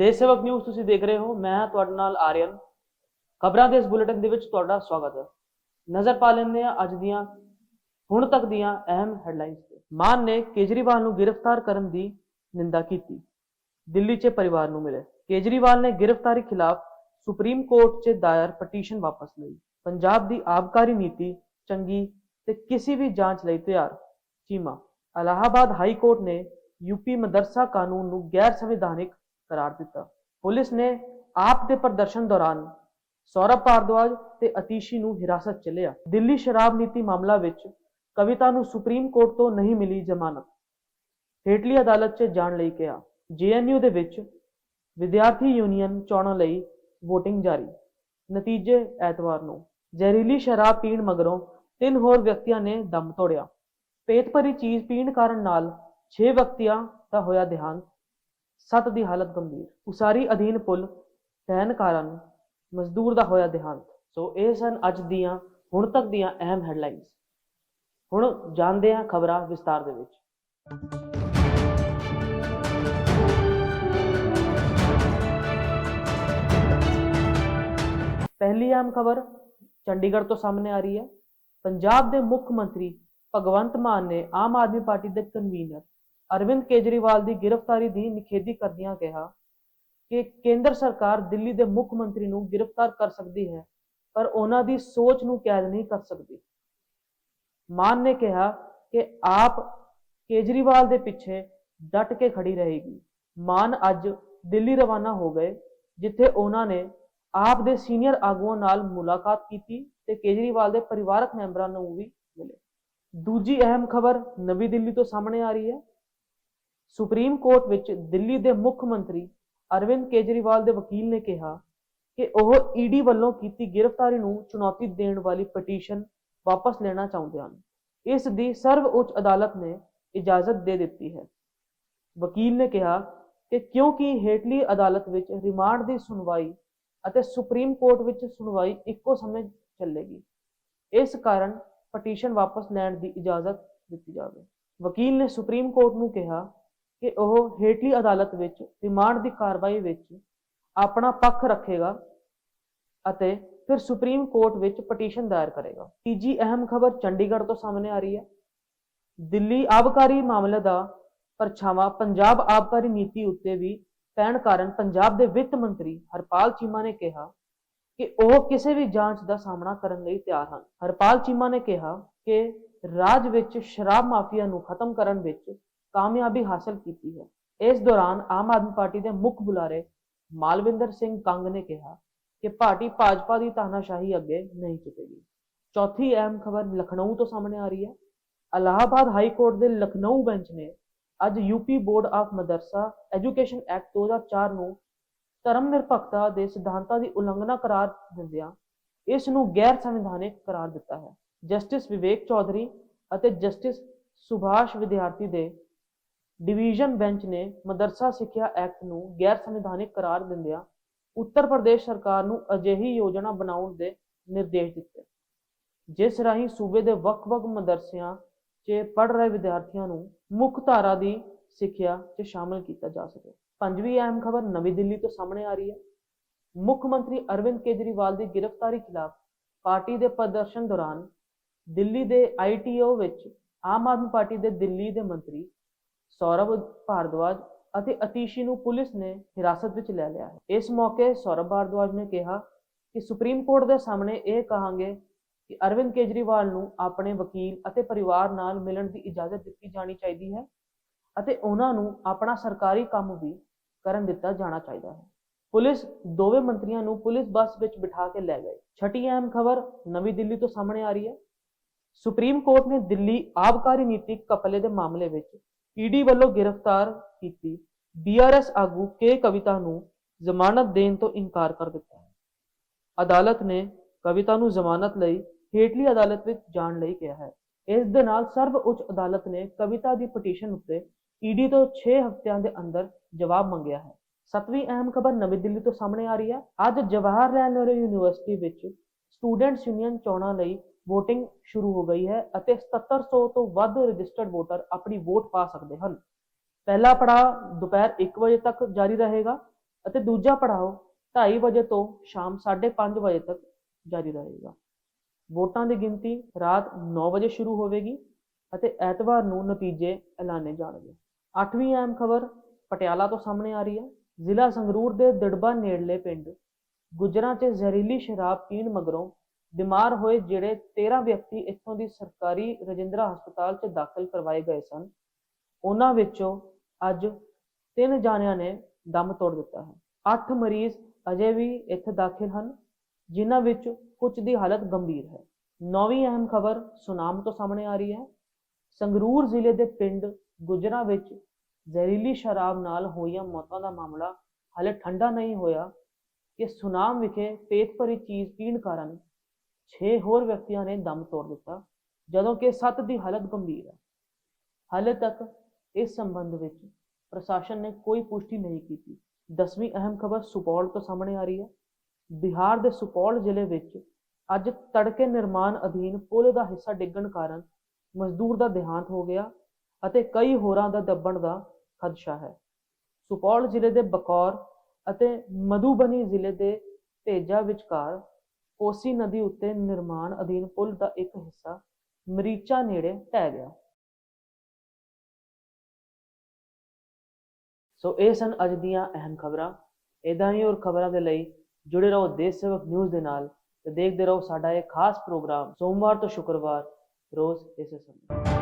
ਦੇਸ਼ ਸੇਵਕ ਨਿਊਜ਼ ਤੁਸੀਂ ਦੇਖ ਰਹੇ ਹੋ। ਮੈਂ ਤੁਹਾਡੇ ਨਾਲ ਆਰੀਅਨ। ਖਬਰਾਂ ਦੇ ਇਸ ਬੁਲੇਟਿਨ ਦੇ ਵਿੱਚ ਤੁਹਾਡਾ ਸਵਾਗਤ ਹੈ। ਨਜ਼ਰ ਪਾ ਲੈਂਦੇ ਹਾਂ ਅੱਜ ਦੀਆਂ, ਹੁਣ ਤੱਕ ਦੀਆਂ ਅਹਿਮ ਹੈਡਲਾਈਨਸ ਤੇ। ਮਾਨ ਨੇ ਕੇਜਰੀਵਾਲ ਨੂੰ ਗ੍ਰਿਫਤਾਰ ਕਰਨ ਦੀ ਨਿੰਦਾ ਕੀਤੀ। ਦਿੱਲੀ 'ਚ ਪਰਿਵਾਰ ਨੂੰ ਮਿਲੇ। ਕੇਜਰੀਵਾਲ ਨੇ ਗ੍ਰਿਫਤਾਰੀ ਖਿਲਾਫ ਸੁਪਰੀਮ ਕੋਰਟ 'ਚ ਦਾਇਰ ਪਟੀਸ਼ਨ ਵਾਪਸ ਲਈ। ਪੰਜਾਬ ਦੀ ਆਬਕਾਰੀ ਨੀਤੀ ਚੰਗੀ ਤੇ ਕਿਸੇ ਵੀ ਜਾਂਚ ਲਈ ਤਿਆਰ। ਚੀਮਾ। ਅਲਾਹਾਬਾਦ ਹਾਈ ਕੋਰਟ ਨੇ ਯੂਪੀ ਮਦਰਸਾ ਕਾਨੂੰਨ ਨੂੰ ਗੈਰ ਸੰਵਿਧਾਨਿਕ ਕਰਾਰ ਦਿੱਤਾ। ਪੁਲਿਸ ਨੇ ਆਪ ਦੇ ਪ੍ਰਦਰਸ਼ਨ ਦੌਰਾਨ ਸੌਰਵ ਭਾਰਦਵਾਜ ਤੇ ਅਤੀਸ਼ੀ ਨੂੰ ਹਿਰਾਸਤ 'ਚ ਲਿਆ। ਦਿੱਲੀ ਸ਼ਰਾਬ ਨੀਤੀ ਮਾਮਲਾ ਵਿੱਚ ਕਵਿਤਾ ਨੂੰ ਸੁਪਰੀਮ ਕੋਰਟ ਤੋਂ ਨਹੀਂ ਮਿਲੀ ਜ਼ਮਾਨਤ। ਹੇਠਲੀ ਅਦਾਲਤ 'ਚ ਜਾਣ ਲਈ ਕਿਹਾ। ਜੇਐਨਯੂ ਦੇ ਵਿੱਚ ਵਿਦਿਆਰਥੀ ਯੂਨੀਅਨ ਚੋਣਾਂ ਲਈ VOTING ਜਾਰੀ। ਨਤੀਜੇ ਐਤਵਾਰ ਨੂੰ। ਜ਼ਹਿਰੀਲੀ ਸ਼ਰਾਬ ਪੀਣ ਮਗਰੋਂ ਤਿੰਨ ਹੋਰ ਵਿਅਕਤੀਆਂ ਨੇ ਦਮ ਤੋੜਿਆ। ਪੇਟ ਭਰੀ ਚੀਜ਼ ਪੀਣ ਕਾਰਨ ਨਾਲ 6 ਵਿਅਕਤੀਆਂ ਦਾ ਹੋਇਆ ਦੇਹਾਂਤ। 7 ਦੀ ਹਾਲਤ ਗੰਭੀਰ। ਉਸਾਰੀ ਅਧੀਨ ਪੁਲ ਢਹਿਣ ਕਾਰਨ ਮਜ਼ਦੂਰ ਦਾ ਹੋਇਆ ਦੇਹਾਂਤ। ਸੋ ਇਹ ਸਨ ਅੱਜ ਦੀਆਂ, ਹੁਣ ਤੱਕ ਦੀਆਂ ਅਹਿਮ ਹੈਡਲਾਈਨਸ ਹੁਣ ਜਾਣਦੇ ਹਾਂ ਖਬਰਾਂ ਵਿਸਤਾਰ ਦੇ ਵਿੱਚ। ਪਹਿਲੀ ਅਹਿਮ ਖਬਰ ਚੰਡੀਗੜ੍ਹ ਤੋਂ ਸਾਹਮਣੇ ਆ ਰਹੀ ਹੈ। ਪੰਜਾਬ ਦੇ ਮੁੱਖ ਮੰਤਰੀ ਭਗਵੰਤ ਮਾਨ ਨੇ ਆਮ ਆਦਮੀ ਪਾਰਟੀ ਦੇ ਕਨਵੀਨਰ ਅਰਵਿੰਦ ਕੇਜਰੀਵਾਲ ਦੀ ਗ੍ਰਿਫਤਾਰੀ ਦੀ ਨਿਖੇਧੀ ਕਰਦਿਆਂ ਕਿਹਾ ਕਿ ਕੇਂਦਰ ਸਰਕਾਰ ਦਿੱਲੀ ਦੇ ਮੁੱਖ ਮੰਤਰੀ ਨੂੰ ਗ੍ਰਿਫਤਾਰ ਕਰ ਸਕਦੀ ਹੈ, ਪਰ ਉਹਨਾਂ ਦੀ ਸੋਚ ਨੂੰ ਕੈਦ ਨਹੀਂ ਕਰ ਸਕਦੀ। ਮਾਨ ਨੇ ਕਿਹਾ ਕਿ ਆਪ ਕੇਜਰੀਵਾਲ ਦੇ ਪਿੱਛੇ ਡਟ ਕੇ ਖੜੀ ਰਹੇਗੀ। ਮਾਨ ਅੱਜ ਦਿੱਲੀ ਰਵਾਨਾ ਹੋ ਗਏ, ਜਿੱਥੇ ਉਹਨਾਂ ਨੇ ਆਪ ਦੇ ਸੀਨੀਅਰ ਆਗੂਆਂ ਨਾਲ ਮੁਲਾਕਾਤ ਕੀਤੀ ਤੇ ਕੇਜਰੀਵਾਲ ਦੇ ਪਰਿਵਾਰਕ ਮੈਂਬਰਾਂ ਨੂੰ ਵੀ ਮਿਲੇ। ਦੂਜੀ ਅਹਿਮ ਖਬਰ ਨਵੀਂ ਦਿੱਲੀ ਤੋਂ ਸਾਹਮਣੇ ਆ ਰਹੀ ਹੈ। ਸੁਪਰੀਮ ਕੋਰਟ ਵਿੱਚ ਦਿੱਲੀ ਦੇ ਮੁੱਖ ਮੰਤਰੀ ਅਰਵਿੰਦ ਕੇਜਰੀਵਾਲ ਦੇ ਵਕੀਲ ਨੇ ਕਿਹਾ ਕਿ ਉਹ ਈਡੀ ਵੱਲੋਂ ਕੀਤੀ ਗ੍ਰਿਫਤਾਰੀ ਨੂੰ ਚੁਣੌਤੀ ਦੇਣ ਵਾਲੀ ਪਟੀਸ਼ਨ ਵਾਪਸ ਲੈਣਾ ਚਾਹੁੰਦੇ ਹਨ। ਇਸ ਦੀ ਸਰਵ ਉੱਚ ਅਦਾਲਤ ਨੇ ਇਜਾਜ਼ਤ ਦੇ ਦਿੱਤੀ ਹੈ। ਵਕੀਲ ਨੇ ਕਿਹਾ ਕਿ ਕਿਉਂਕਿ ਹੇਠਲੀ ਅਦਾਲਤ ਵਿੱਚ ਰਿਮਾਂਡ ਦੀ ਸੁਣਵਾਈ ਅਤੇ ਸੁਪਰੀਮ ਕੋਰਟ ਵਿੱਚ ਸੁਣਵਾਈ ਇੱਕੋ ਸਮੇਂ ਚੱਲੇਗੀ, ਇਸ ਕਾਰਨ ਪਟੀਸ਼ਨ ਵਾਪਸ ਲੈਣ ਦੀ ਇਜਾਜ਼ਤ ਦਿੱਤੀ ਜਾਵੇ। ਵਕੀਲ ਨੇ ਸੁਪਰੀਮ ਕੋਰਟ ਨੂੰ ਕਿਹਾ ਕਿ ਉਹ ਹੇਠਲੀ ਅਦਾਲਤ ਵਿੱਚ ਰਿਮਾਂਡ ਦੀ ਕਾਰਵਾਈ ਵਿੱਚ ਆਪਣਾ ਪੱਖ ਰੱਖੇਗਾ ਅਤੇ ਫਿਰ ਸੁਪਰੀਮ ਕੋਰਟ ਵਿੱਚ ਪਟੀਸ਼ਨ ਦਾਇਰ ਕਰੇਗਾ। ਤੀਜੀ ਅਹਿਮ ਖਬਰ ਚੰਡੀਗੜ੍ਹ ਤੋਂ ਸਾਹਮਣੇ ਆ ਰਹੀ ਹੈ। ਦਿੱਲੀ ਆਬਕਾਰੀ ਮਾਮਲੇ ਦਾ ਪਰਛਾਵਾਂ ਪੰਜਾਬ ਆਬਕਾਰੀ ਨੀਤੀ ਉੱਤੇ ਵੀ ਪੈਣ ਕਾਰਨ ਪੰਜਾਬ ਦੇ ਵਿੱਤ ਮੰਤਰੀ ਹਰਪਾਲ ਚੀਮਾ ਨੇ ਕਿਹਾ ਕਿ ਉਹ ਕਿਸੇ ਵੀ ਜਾਂਚ ਦਾ ਸਾਹਮਣਾ ਕਰਨ ਲਈ ਤਿਆਰ ਹਨ। ਹਰਪਾਲ ਚੀਮਾ ਨੇ ਕਿਹਾ ਕਿ ਰਾਜ ਵਿੱਚ ਸ਼ਰਾਬ ਮਾਫੀਆ ਨੂੰ ਖਤਮ ਕਰਨ ਵਿੱਚ ਕਾਮਯਾਬੀ ਹਾਸਲ ਕੀਤੀ ਹੈ। ਇਸ ਦੌਰਾਨ ਆਮ ਆਦਮੀ ਪਾਰਟੀ ਦੇ ਮੁੱਖ ਬੁਲਾਰੇ ਮਾਲਵਿੰਦਰ ਸਿੰਘ ਕੰਗ ਨੇ ਕਿਹਾ ਕਿ ਪਾਰਟੀ ਭਾਜਪਾ ਦੀ ਤਾਨਾਸ਼ਾਹੀ ਅੱਗੇ ਨਹੀਂ ਝੁਕੇਗੀ ਚੌਥੀ ਅਹਿਮ ਖਬਰ ਲਖਨਊ ਤੋਂ ਸਾਹਮਣੇ ਆ ਰਹੀ ਹੈ। ਅਲਾਹਾਬਾਦ ਹਾਈ ਕੋਰਟ ਦੇ ਲਖਨਊ ਬੈਂਚ ਨੇ ਅੱਜ UP board of madrasa education act 2004 ਨੂੰ ਧਰਮ ਨਿਰਪੱਖਤਾ ਦੇ ਸਿਧਾਂਤਾਂ ਦੀ ਉਲੰਘਣਾ ਕਰਾਰ ਦਿੰਦਿਆਂ ਇਸ ਨੂੰ ਗੈਰ ਸੰਵਿਧਾਨਿਕ ਕਰਾਰ ਦਿੱਤਾ ਹੈ। ਜਸਟਿਸ ਵਿਵੇਕ ਚੌਧਰੀ ਅਤੇ ਜਸਟਿਸ ਸੁਭਾਸ਼ ਵਿਦਿਆਰਥੀ ਦੇ ਡਿਵੀਜ਼ਨ ਬੈਂਚ ਨੇ ਮਦਰਸਾ ਸਿੱਖਿਆ ਐਕਟ ਨੂੰ ਗੈਰ ਸੰਵਿਧਾਨਿਕ ਕਰਾਰ ਦਿੰਦਿਆਂ ਉੱਤਰ ਪ੍ਰਦੇਸ਼ ਸਰਕਾਰ ਨੂੰ ਅਜਿਹੀ ਯੋਜਨਾ ਬਣਾਉਣ ਦੇ ਨਿਰਦੇਸ਼ ਦਿੱਤੇ। ਜਿਸ ਰਾਹੀਂ ਸੂਬੇ ਦੇ ਵੱਖ-ਵੱਖ ਮਦਰਸਿਆਂ 'ਚ ਪੜ੍ਹ ਰਹੇ ਵਿਦਿਆਰਥੀਆਂ ਨੂੰ ਮੁੱਖ ਧਾਰਾ ਦੀ ਸਿੱਖਿਆ 'ਚ ਸ਼ਾਮਲ ਕੀਤਾ ਜਾ ਸਕੇ। ਪੰਜਵੀਂ ਅਹਿਮ ਖਬਰ ਨਵੀਂ ਦਿੱਲੀ ਤੋਂ ਸਾਹਮਣੇ ਆ ਰਹੀ ਹੈ। ਮੁੱਖ ਮੰਤਰੀ ਅਰਵਿੰਦ ਕੇਜਰੀਵਾਲ ਦੀ ਗ੍ਰਿਫਤਾਰੀ ਖਿਲਾਫ ਪਾਰਟੀ ਦੇ ਪ੍ਰਦਰਸ਼ਨ ਦੌਰਾਨ ਦਿੱਲੀ ਦੇ ਆਈਟੀਓ ਵਿੱਚ ਆਮ ਆਦਮੀ ਪਾਰਟੀ ਦੇ ਦਿੱਲੀ ਦੇ ਮੰਤਰੀ ਸੌਰਵ ਭਾਰਦਵਾਜ ਅਤੇ ਅਤੀਸ਼ੀ ਨੂੰ ਪੁਲਿਸ ਨੇ ਹਿਰਾਸਤ ਵਿੱਚ ਲੈ ਲਿਆ ਹੈ। ਇਸ ਮੌਕੇ ਸੌਰਵ ਭਾਰਦਵਾਜ ਨੇ ਕਿਹਾ ਕਿ ਸੁਪਰੀਮ ਕੋਰਟ ਦੇ ਸਾਹਮਣੇ ਇਹ ਕਹਾਂਗੇ ਕਿ ਅਰਵਿੰਦ ਕੇਜਰੀਵਾਲ ਨੂੰ ਆਪਣੇ ਵਕੀਲ ਅਤੇ ਪਰਿਵਾਰ ਨਾਲ ਮਿਲਣ ਦੀ ਇਜਾਜ਼ਤ ਦਿੱਤੀ ਜਾਣੀ ਚਾਹੀਦੀ ਹੈ ਅਤੇ ਉਹਨਾਂ ਨੂੰ ਆਪਣਾ ਸਰਕਾਰੀ ਕੰਮ ਵੀ ਕਰਨ ਦਿੱਤਾ ਜਾਣਾ ਚਾਹੀਦਾ ਹੈ। ਪੁਲਿਸ ਦੋਵੇਂ ਮੰਤਰੀਆਂ ਨੂੰ ਪੁਲਿਸ ਬੱਸ ਵਿੱਚ ਬਿਠਾ ਕੇ ਲੈ ਗਏ। ਛਟੀ ਅਹਿਮ ਖਬਰ ਨਵੀਂ ਦਿੱਲੀ ਤੋਂ ਸਾਹਮਣੇ ਆ ਰਹੀ ਹੈ। ਸੁਪਰੀਮ ਕੋਰਟ ਨੇ ਦਿੱਲੀ ਆਬਕਾਰੀ ਨੀਤੀ ਕਪਲੇ ਦੇ ਮਾਮਲੇ ਵਿੱਚ ਈਡੀ ਵੱਲੋਂ ਗ੍ਰਿਫਤਾਰ ਕੀਤੀ। ਬੀਆਰਐਸ ਆਗੂ ਕੇ ਕਵਿਤਾ ਨੂੰ ਜ਼ਮਾਨਤ ਦੇਣ ਤੋਂ ਇਨਕਾਰ ਕਰ ਦਿੱਤਾ ਹੈ। ਅਦਾਲਤ ਨੇ ਕਵਿਤਾ ਨੂੰ ਜ਼ਮਾਨਤ ਲਈ ਹੇਠਲੀ ਅਦਾਲਤ ਵਿੱਚ ਜਾਣ ਲਈ ਕਿਹਾ ਹੈ। ਇਸ ਦੇ ਨਾਲ ਸਰਵ ਉੱਚ ਅਦਾਲਤ ਨੇ ਕਵਿਤਾ ਦੀ ਪਟੀਸ਼ਨ ਉੱਤੇ ਈਡੀ ਤੋਂ 6 ਹਫ਼ਤਿਆਂ ਦੇ ਅੰਦਰ ਜਵਾਬ ਮੰਗਿਆ ਹੈ। ਸਤਵੀਂ ਅਹਿਮ ਖਬਰ ਨਵੀਂ ਦਿੱਲੀ ਤੋਂ ਸਾਹਮਣੇ ਆ ਰਹੀ ਹੈ। ਅੱਜ ਜਵਾਹਰ ਲਾਲ ਨਹਿਰੂ ਯੂਨੀਵਰਸਿਟੀ ਵਿੱਚ ਸਟੂਡੈਂਟਸ ਯੂਨੀਅਨ ਚੋਣਾਂ ਲਈ VOTING ਸ਼ੁਰੂ ਹੋ ਗਈ ਹੈ ਅਤੇ 7700 ਤੋਂ ਵੱਧ ਰਜਿਸਟਰਡ ਵੋਟਰ ਆਪਣੀ ਵੋਟ ਪਾ ਸਕਦੇ ਹਨ। ਪਹਿਲਾ ਪੜਾਅ ਦੁਪਹਿਰ 1 ਵਜੇ ਤੱਕ ਜਾਰੀ ਰਹੇਗਾ ਅਤੇ ਦੂਜਾ ਪੜਾਅ 2:30 ਵਜੇ ਤੋਂ ਸ਼ਾਮ 5:30 ਵਜੇ ਤੱਕ ਜਾਰੀ ਰਹੇਗਾ। ਵੋਟਾਂ ਦੀ ਗਿਣਤੀ ਰਾਤ 9 ਵਜੇ ਸ਼ੁਰੂ ਹੋਵੇਗੀ ਅਤੇ ਐਤਵਾਰ ਨੂੰ ਨਤੀਜੇ ਐਲਾਨੇ ਜਾਣਗੇ। ਅੱਠਵੀਂ ਅਹਿਮ ਖਬਰ ਪਟਿਆਲਾ ਤੋਂ ਸਾਹਮਣੇ ਆ ਰਹੀ ਹੈ। ਜ਼ਿਲ੍ਹਾ ਸੰਗਰੂਰ ਦੇ ਦਿੜਬਾ ਨੇੜਲੇ ਪਿੰਡ ਗੁਜਰਾਂ 'ਚ ਜ਼ਹਿਰੀਲੀ ਸ਼ਰਾਬ ਪੀਣ ਮਗਰੋਂ ਬਿਮਾਰ ਹੋਏ ਜਿਹੜੇ 13 ਵਿਅਕਤੀ ਇੱਥੋਂ ਦੀ ਸਰਕਾਰੀ ਰਜਿੰਦਰਾ ਹਸਪਤਾਲ 'ਚ ਦਾਖਲ ਕਰਵਾਏ ਗਏ ਸਨ, ਉਹਨਾਂ ਵਿੱਚੋਂ ਅੱਜ ਤਿੰਨ ਜਾਣਿਆਂ ਨੇ ਦਮ ਤੋੜ ਦਿੱਤਾ ਹੈ। 8 ਮਰੀਜ਼ ਅਜੇ ਵੀ ਇੱਥੇ ਦਾਖਲ ਹਨ, ਜਿਨ੍ਹਾਂ ਵਿੱਚ ਕੁਝ ਦੀ ਹਾਲਤ ਗੰਭੀਰ ਹੈ। ਨੌਵੀਂ ਅਹਿਮ ਖਬਰ ਸੁਨਾਮ ਤੋਂ ਸਾਹਮਣੇ ਆ ਰਹੀ ਹੈ। ਸੰਗਰੂਰ ਜ਼ਿਲ੍ਹੇ ਦੇ ਪਿੰਡ ਗੁਜਰਾਂ ਵਿੱਚ ਜ਼ਹਿਰੀਲੀ ਸ਼ਰਾਬ ਨਾਲ ਹੋਈਆਂ ਮੌਤਾਂ ਦਾ ਮਾਮਲਾ ਹਾਲੇ ਠੰਡਾ ਨਹੀਂ ਹੋਇਆ ਕਿ ਸੁਨਾਮ ਵਿਖੇ ਪੇਟ ਭਰੀ ਚੀਜ਼ ਪੀਣ ਕਾਰਨ 6 ਹੋਰ ਵਿਅਕਤੀਆਂ ਨੇ ਦਮ ਤੋੜ ਦਿੱਤਾ, ਜਦੋਂ ਕਿ 7 ਦੀ ਹਾਲਤ ਗੰਭੀਰ ਹੈ। ਹਾਲੇ ਤੱਕ ਇਸ ਸੰਬੰਧ ਵਿੱਚ ਪ੍ਰਸ਼ਾਸਨ ਨੇ ਕੋਈ ਪੁਸ਼ਟੀ ਨਹੀਂ ਕੀਤੀ। ਦਸਵੀਂ ਅਹਿਮ ਖਬਰ ਸੁਪੌਲ ਤੋਂ ਸਾਹਮਣੇ ਆ ਰਹੀ ਹੈ। ਬਿਹਾਰ ਦੇ ਸੁਪੌਲ ਜ਼ਿਲ੍ਹੇ ਵਿੱਚ ਅੱਜ ਤੜਕੇ ਨਿਰਮਾਣ ਅਧੀਨ ਪੁਲ ਦਾ ਹਿੱਸਾ ਡਿੱਗਣ ਕਾਰਨ ਮਜ਼ਦੂਰ ਦਾ ਦੇਹਾਂਤ ਹੋ ਗਿਆ ਅਤੇ ਕਈ ਹੋਰਾਂ ਦਾ ਦੱਬਣ ਦਾ ਖਦਸ਼ਾ ਹੈ। ਸੁਪੌਲ ਜ਼ਿਲ੍ਹੇ ਦੇ ਬਕੌਰ ਅਤੇ ਮਧੂਬਨੀ ਜ਼ਿਲ੍ਹੇ ਦੇ ਤੇਜਾ ਵਿਚਕਾਰ ਕੋਸੀ ਨਦੀ ਉੱਤੇ ਨਿਰਮਾਣ ਅਧੀਨ ਪੁਲ ਦਾ ਇੱਕ ਹਿੱਸਾ ਮਰੀਚਾ ਨੇੜੇ ਢਹਿ ਗਿਆ। ਸੋ ਇਹ ਸਨ ਅੱਜ ਦੀਆਂ ਅਹਿਮ ਖਬਰਾਂ। ਇਦਾਂ ਹੀ ਹੋਰ ਖਬਰਾਂ ਦੇ ਲਈ ਜੁੜੇ ਰਹੋ ਦੇਸ਼ ਸੇਵਕ ਨਿਊਜ਼ ਦੇ ਨਾਲ ਤੇ ਦੇਖਦੇ ਰਹੋ ਸਾਡਾ ਇਹ ਖਾਸ ਪ੍ਰੋਗਰਾਮ ਸੋਮਵਾਰ ਤੋਂ ਸ਼ੁੱਕਰਵਾਰ ਰੋਜ਼ ਇਸੇ ਸਮੇਂ।